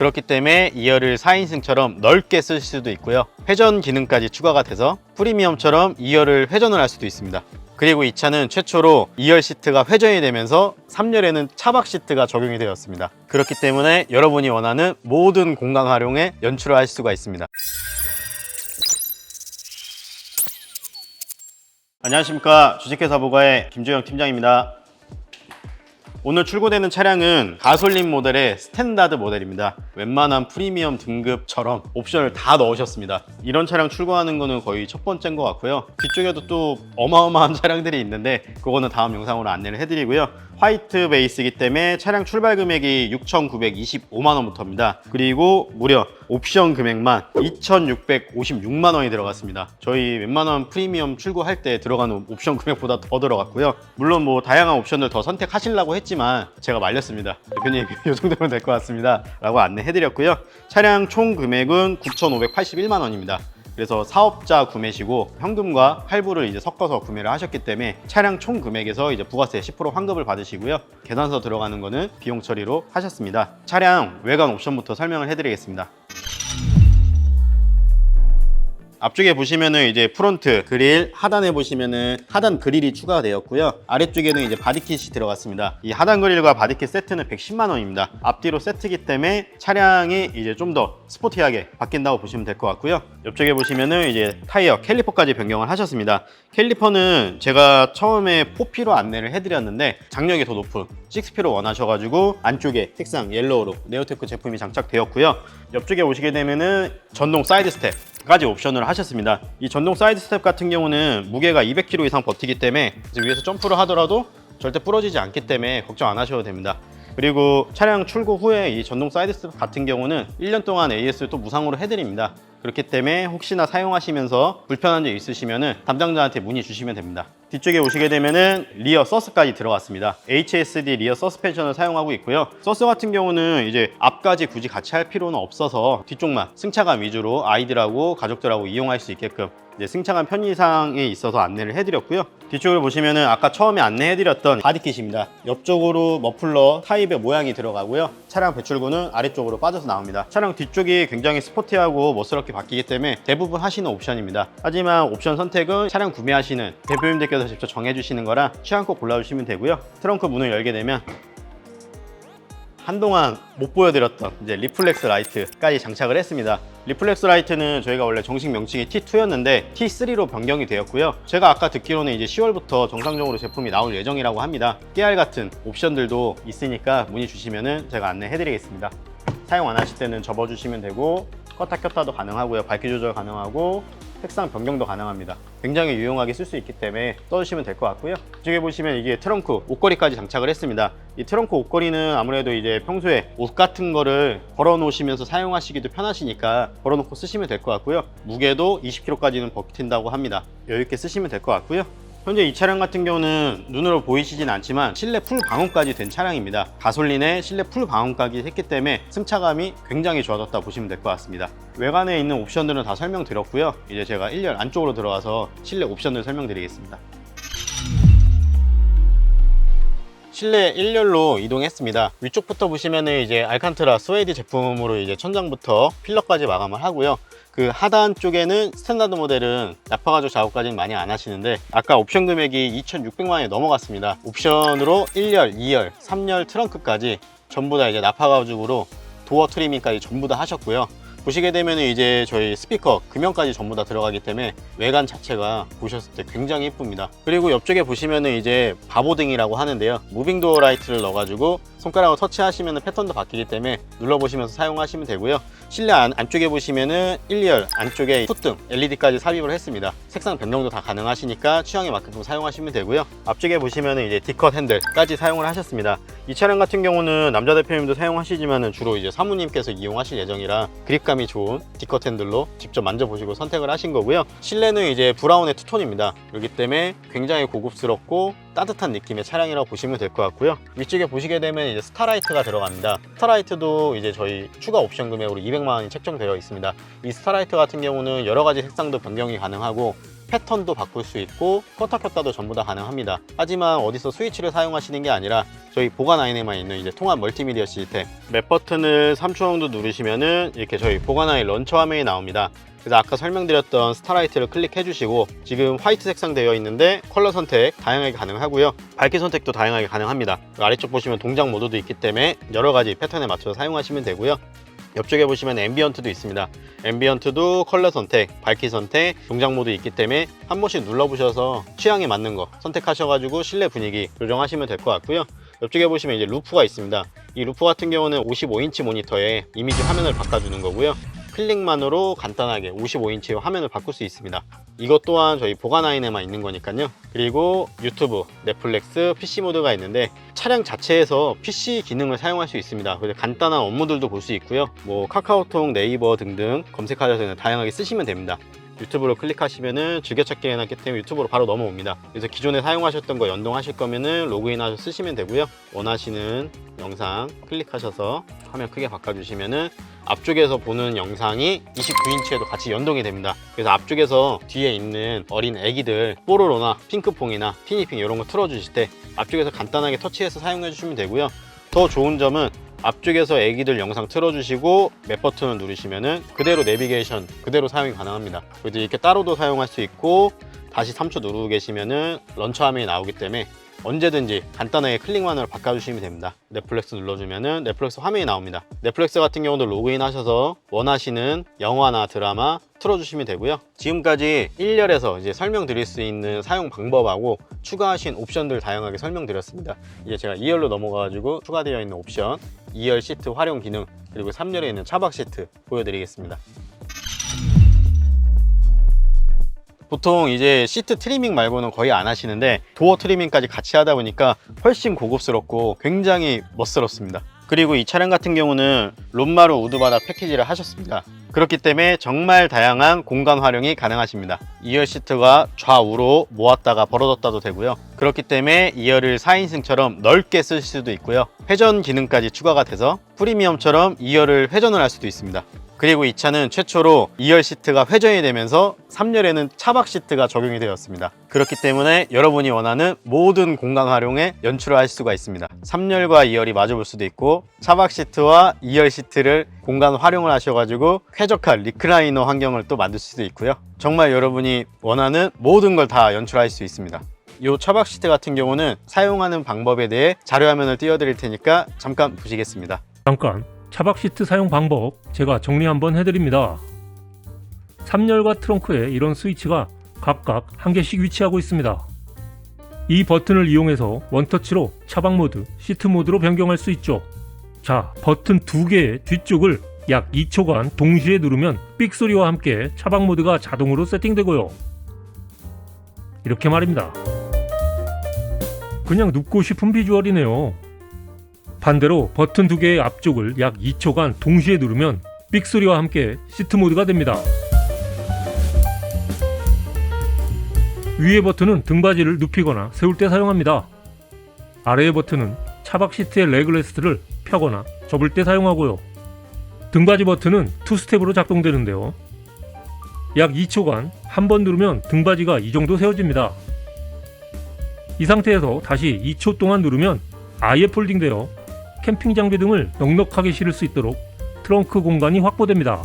그렇기 때문에 2열을 4인승처럼 넓게 쓸 수도 있고요. 회전 기능까지 추가가 돼서 프리미엄처럼 2열을 회전을 할 수도 있습니다. 그리고 이 차는 최초로 2열 시트가 회전이 되면서 3열에는 차박 시트가 적용이 되었습니다. 그렇기 때문에 여러분이 원하는 모든 공간 활용에 연출을 할 수가 있습니다. 안녕하십니까 주식회사 보가의 김주영 팀장입니다. 오늘 출고되는 차량은 가솔린 모델의 스탠다드 모델입니다. 웬만한 프리미엄 등급처럼 옵션을 다 넣으셨습니다. 이런 차량 출고하는 거는 거의 첫 번째인 것 같고요. 뒤쪽에도 또 어마어마한 차량들이 있는데 그거는 다음 영상으로 안내를 해드리고요. 화이트 베이스이기 때문에 차량 출발 금액이 6,925만 원부터입니다. 그리고 무려 옵션 금액만 2,656만 원이 들어갔습니다. 저희 웬만한 프리미엄 출고할 때 들어가는 옵션 금액보다 더 들어갔고요. 물론 뭐 다양한 옵션을 더 선택하시려고 했지만 제가 말렸습니다. 대표님 이 정도면 될 것 같습니다. 라고 안내해드렸고요. 차량 총 금액은 9,581만 원입니다. 그래서 사업자 구매 시고 현금과 할부를 이제 섞어서 구매를 하셨기 때문에 차량 총 금액에서 이제 부가세 10% 환급을 받으시고요. 계산서 들어가는 거는 비용 처리로 하셨습니다. 차량 외관 옵션부터 설명을 해드리겠습니다. 앞쪽에 보시면은 이제 프론트 그릴 하단에 보시면은 하단 그릴이 추가가 되었고요. 아래쪽에는 이제 바디킷이 들어갔습니다. 이 하단 그릴과 바디킷 세트는 110만 원입니다. 앞뒤로 세트기 때문에 차량이 이제 좀 더 스포티하게 바뀐다고 보시면 될 것 같고요. 옆쪽에 보시면은 이제 타이어 캘리퍼까지 변경을 하셨습니다. 캘리퍼는 제가 처음에 4P로 안내를 해드렸는데 장력이 더 높은 6P로 원하셔가지고 안쪽에 색상 옐로우로 네오테크 제품이 장착되었고요. 옆쪽에 오시게 되면은 전동 사이드 스텝 까지 옵션을 하셨습니다. 이 전동 사이드 스텝 같은 경우는 무게가 200kg 이상 버티기 때문에 위에서 점프를 하더라도 절대 부러지지 않기 때문에 걱정 안 하셔도 됩니다. 그리고 차량 출고 후에 이 전동 사이드 스텝 같은 경우는 1년 동안 AS를 또 무상으로 해드립니다. 그렇기 때문에 혹시나 사용하시면서 불편한 점 있으시면 담당자한테 문의 주시면 됩니다. 뒤쪽에 오시게 되면은 리어 서스까지 들어갔습니다. HSD 리어 서스펜션을 사용하고 있고요. 서스 같은 경우는 이제 앞까지 굳이 같이 할 필요는 없어서 뒤쪽만 승차감 위주로 아이들하고 가족들하고 이용할 수 있게끔 승차감 편의상에 있어서 안내를 해드렸고요. 뒤쪽을 보시면은 아까 처음에 안내해드렸던 바디킷입니다. 옆쪽으로 머플러 타입의 모양이 들어가고요. 차량 배출구는 아래쪽으로 빠져서 나옵니다. 차량 뒤쪽이 굉장히 스포티하고 멋스럽게 바뀌기 때문에 대부분 하시는 옵션입니다. 하지만 옵션 선택은 차량 구매하시는 대표님들께서 직접 정해주시는 거라 취향껏 골라주시면 되고요. 트렁크 문을 열게 되면 한동안 못 보여드렸던 이제 리플렉스 라이트까지 장착을 했습니다. 리플렉스 라이트는 저희가 원래 정식 명칭이 T2였는데 T3로 변경이 되었고요. 제가 아까 듣기로는 이제 10월부터 정상적으로 제품이 나올 예정이라고 합니다. 깨알 같은 옵션들도 있으니까 문의 주시면은 제가 안내해드리겠습니다. 사용 안 하실 때는 접어주시면 되고 껐다 켰다도 가능하고요. 밝기 조절 가능하고 색상 변경도 가능합니다. 굉장히 유용하게 쓸 수 있기 때문에 써주시면 될 것 같고요. 이쪽에 보시면 이게 트렁크 옷걸이까지 장착을 했습니다. 이 트렁크 옷걸이는 아무래도 이제 평소에 옷 같은 거를 걸어 놓으시면서 사용하시기도 편하시니까 걸어 놓고 쓰시면 될 것 같고요. 무게도 20kg까지는 버틴다고 합니다. 여유 있게 쓰시면 될 것 같고요. 현재 이 차량 같은 경우는 눈으로 보이시진 않지만 실내 풀 방음까지 된 차량입니다. 가솔린에 실내 풀 방음까지 했기 때문에 승차감이 굉장히 좋아졌다 보시면 될 것 같습니다. 외관에 있는 옵션들은 다 설명드렸고요. 이제 제가 1열 안쪽으로 들어가서 실내 옵션을 설명드리겠습니다. 실내 1열로 이동했습니다. 위쪽부터 보시면은 이제 알칸트라 스웨이드 제품으로 이제 천장부터 필러까지 마감을 하고요. 그 하단 쪽에는 스탠다드 모델은 나파 가죽 작업까지는 많이 안 하시는데 아까 옵션 금액이 2,600만 원이 넘어갔습니다. 옵션으로 1열, 2열, 3열 트렁크까지 전부 다 이제 나파 가죽으로 도어 트리밍까지 전부 다 하셨고요. 보시게 되면 이제 저희 스피커 금형까지 전부 다 들어가기 때문에 외관 자체가 보셨을 때 굉장히 예쁩니다. 그리고 옆쪽에 보시면은 이제 바보등이라고 하는데요. 무빙 도어 라이트를 넣어가지고 손가락으로 터치하시면 패턴도 바뀌기 때문에 눌러보시면서 사용하시면 되고요. 실내 안, 안쪽에 보시면은 1열 안쪽에 풋등 LED까지 삽입을 했습니다. 색상 변경도 다 가능하시니까 취향에 맞게끔 사용하시면 되고요. 앞쪽에 보시면은 이제 D컷 핸들까지 사용을 하셨습니다. 이 차량 같은 경우는 남자 대표님도 사용하시지만은 주로 이제 사모님께서 이용하실 예정이라 그립 감이 좋은 D컷 핸들로 직접 만져보시고 선택을 하신 거고요. 실내는 이제 브라운의 투톤입니다. 그렇기 때문에 굉장히 고급스럽고 따뜻한 느낌의 차량이라고 보시면 될 것 같고요. 위쪽에 보시게 되면 이제 스타라이트가 들어갑니다. 스타라이트도 이제 저희 추가 옵션 금액으로 200만 원이 책정되어 있습니다. 이 스타라이트 같은 경우는 여러 가지 색상도 변경이 가능하고 패턴도 바꿀 수 있고 껐다 켰다도 전부 다 가능합니다. 하지만 어디서 스위치를 사용하시는 게 아니라 저희 보관 아인에만 있는 이제 통합 멀티미디어 시스템 맵 버튼을 3초 정도 누르시면은 이렇게 저희 보관 아인 런처 화면이 나옵니다. 그래서 아까 설명드렸던 스타라이트를 클릭해 주시고 지금 화이트 색상 되어 있는데 컬러 선택 다양하게 가능하고요 밝기 선택도 다양하게 가능합니다 아래쪽 보시면 동작 모드도 있기 때문에 여러 가지 패턴에 맞춰서 사용하시면 되고요 옆쪽에 보시면 앰비언트도 있습니다. 앰비언트도 컬러 선택, 밝기 선택, 동작 모드 있기 때문에 한 번씩 눌러보셔서 취향에 맞는 거 선택하셔가지고 실내 분위기 조정하시면 될 것 같고요. 옆쪽에 보시면 이제 루프가 있습니다. 이 루프 같은 경우는 55인치 모니터에 이미지 화면을 바꿔주는 거고요 클릭만으로 간단하게 55인치 화면을 바꿀 수 있습니다. 이것 또한 저희 보관 아인에만 있는 거니까요. 그리고 유튜브, 넷플릭스, PC 모드가 있는데 차량 자체에서 PC 기능을 사용할 수 있습니다. 그래서 간단한 업무들도 볼 수 있고요. 뭐 카카오톡, 네이버 등등 검색하셔서 다양하게 쓰시면 됩니다. 유튜브로 클릭하시면은 즐겨찾기 해놨기 때문에 유튜브로 바로 넘어옵니다. 그래서 기존에 사용하셨던 거 연동하실 거면은 로그인하셔서 쓰시면 되고요. 원하시는 영상 클릭하셔서 화면 크게 바꿔주시면은 앞쪽에서 보는 영상이 29인치에도 같이 연동이 됩니다. 그래서 앞쪽에서 뒤에 있는 어린 애기들 뽀로로나 핑크퐁이나 티니핑 이런 거 틀어주실 때 앞쪽에서 간단하게 터치해서 사용해 주시면 되고요. 더 좋은 점은 앞쪽에서 애기들 영상 틀어주시고 맵 버튼을 누르시면은 그대로 내비게이션 그대로 사용이 가능합니다. 그래서 이렇게 따로도 사용할 수 있고 다시 3초 누르고 계시면은 런처 화면이 나오기 때문에 언제든지 간단하게 클릭만으로 바꿔주시면 됩니다. 넷플릭스 눌러주면은 넷플릭스 화면이 나옵니다. 넷플릭스 같은 경우도 로그인 하셔서 원하시는 영화나 드라마 틀어주시면 되고요. 지금까지 1열에서 이제 설명드릴 수 있는 사용 방법하고 추가하신 옵션들 다양하게 설명드렸습니다. 이제 제가 2열로 넘어가가지고 추가되어 있는 옵션 2열 시트 활용 기능 그리고 3열에 있는 차박 시트 보여드리겠습니다. 보통 이제 시트 트리밍 말고는 거의 안 하시는데 도어 트리밍까지 같이 하다 보니까 훨씬 고급스럽고 굉장히 멋스럽습니다. 그리고 이 차량 같은 경우는 롬마루 우드바닥 패키지를 하셨습니다. 그렇기 때문에 정말 다양한 공간 활용이 가능하십니다. 2열 시트가 좌우로 모았다가 벌어졌다도 되고요. 그렇기 때문에 2열을 4인승처럼 넓게 쓸 수도 있고요. 회전 기능까지 추가가 돼서 프리미엄처럼 2열을 회전을 할 수도 있습니다. 그리고 이 차는 최초로 2열 시트가 회전이 되면서 3열에는 차박 시트가 적용이 되었습니다. 그렇기 때문에 여러분이 원하는 모든 공간 활용에 연출을 할 수가 있습니다. 3열과 2열이 마주볼 수도 있고 차박 시트와 2열 시트를 공간 활용을 하셔가지고 쾌적한 리클라이너 환경을 또 만들 수도 있고요. 정말 여러분이 원하는 모든 걸 다 연출할 수 있습니다. 이 차박 시트 같은 경우는 사용하는 방법에 대해 자료 화면을 띄워드릴 테니까 잠깐 보시겠습니다. 잠깐 차박 시트 사용 방법 제가 정리 한번 해드립니다. 3열과 트렁크에 이런 스위치가 각각 한 개씩 위치하고 있습니다. 이 버튼을 이용해서 원터치로 차박 모드, 시트 모드로 변경할 수 있죠. 자, 버튼 두 개의 뒤쪽을 약 2초간 동시에 누르면 삑 소리와 함께 차박 모드가 자동으로 세팅되고요. 이렇게 말입니다. 그냥 눕고 싶은 비주얼이네요. 반대로 버튼 두 개의 앞쪽을 약 2초간 동시에 누르면 삑 소리와 함께 시트 모드가 됩니다. 위의 버튼은 등받이를 눕히거나 세울 때 사용합니다. 아래의 버튼은 차박 시트의 레그레스트를 펴거나 접을 때 사용하고요. 등받이 버튼은 투스텝으로 작동되는데요. 약 2초간 한 번 누르면 등받이가 이 정도 세워집니다. 이 상태에서 다시 2초 동안 누르면 아예 폴딩되어 캠핑 장비 등을 넉넉하게 실을 수 있도록 트렁크 공간이 확보됩니다.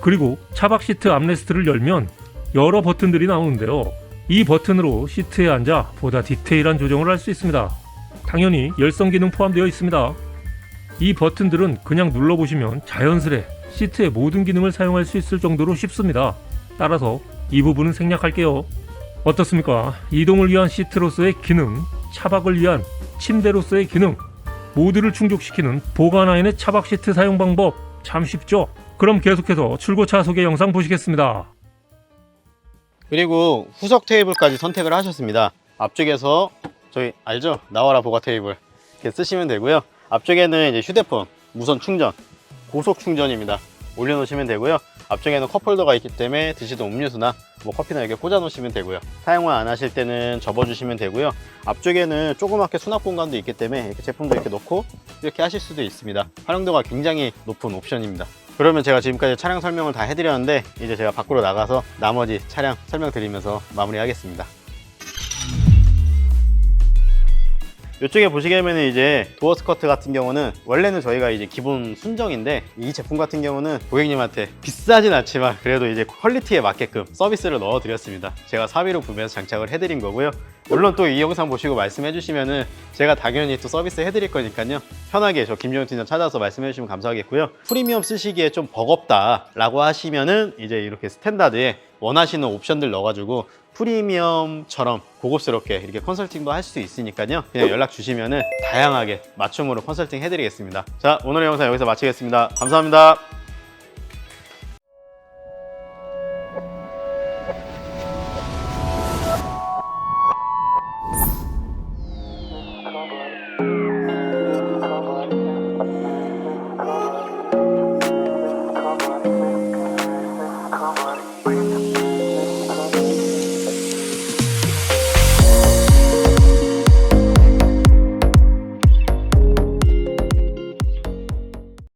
그리고 차박 시트 암레스트를 열면 여러 버튼들이 나오는데요. 이 버튼으로 시트에 앉아 보다 디테일한 조정을 할 수 있습니다. 당연히 열선 기능 포함되어 있습니다. 이 버튼들은 그냥 눌러보시면 자연스레 시트의 모든 기능을 사용할 수 있을 정도로 쉽습니다. 따라서 이 부분은 생략할게요. 어떻습니까? 이동을 위한 시트로서의 기능, 차박을 위한 침대로서의 기능, 모두를 충족시키는 보관아인의 차박 시트 사용 방법 참 쉽죠? 그럼 계속해서 출고차 소개 영상 보시겠습니다. 그리고 후석 테이블까지 선택을 하셨습니다. 앞쪽에서 저희 알죠? 나와라 보가 테이블 이렇게 쓰시면 되고요. 앞쪽에는 이제 휴대폰, 무선 충전, 고속 충전입니다. 올려놓으시면 되고요. 앞쪽에는 컵홀더가 있기 때문에 드시던 음료수나 뭐 커피나 이렇게 꽂아 놓으시면 되고요. 사용을 안 하실 때는 접어 주시면 되고요. 앞쪽에는 조그맣게 수납 공간도 있기 때문에 이렇게 제품도 이렇게 넣고 이렇게 하실 수도 있습니다. 활용도가 굉장히 높은 옵션입니다. 그러면 제가 지금까지 차량 설명을 다 해드렸는데 이제 제가 밖으로 나가서 나머지 차량 설명드리면서 마무리하겠습니다. 이쪽에 보시게 되면 이제 도어 스커트 같은 경우는 원래는 저희가 이제 기본 순정인데 이 제품 같은 경우는 고객님한테 비싸진 않지만 그래도 이제 퀄리티에 맞게끔 서비스를 넣어 드렸습니다. 제가 사비로 구매해서 장착을 해드린 거고요. 물론 또 이 영상 보시고 말씀해 주시면은 제가 당연히 또 서비스 해드릴 거니까요. 편하게 저 김정현 팀장 찾아서 말씀해 주시면 감사하겠고요. 프리미엄 쓰시기에 좀 버겁다 라고 하시면은 이제 이렇게 스탠다드에 원하시는 옵션들 넣어가지고 프리미엄처럼 고급스럽게 이렇게 컨설팅도 할 수 있으니까요. 그냥 연락 주시면은 다양하게 맞춤으로 컨설팅 해드리겠습니다. 자, 오늘의 영상 여기서 마치겠습니다. 감사합니다.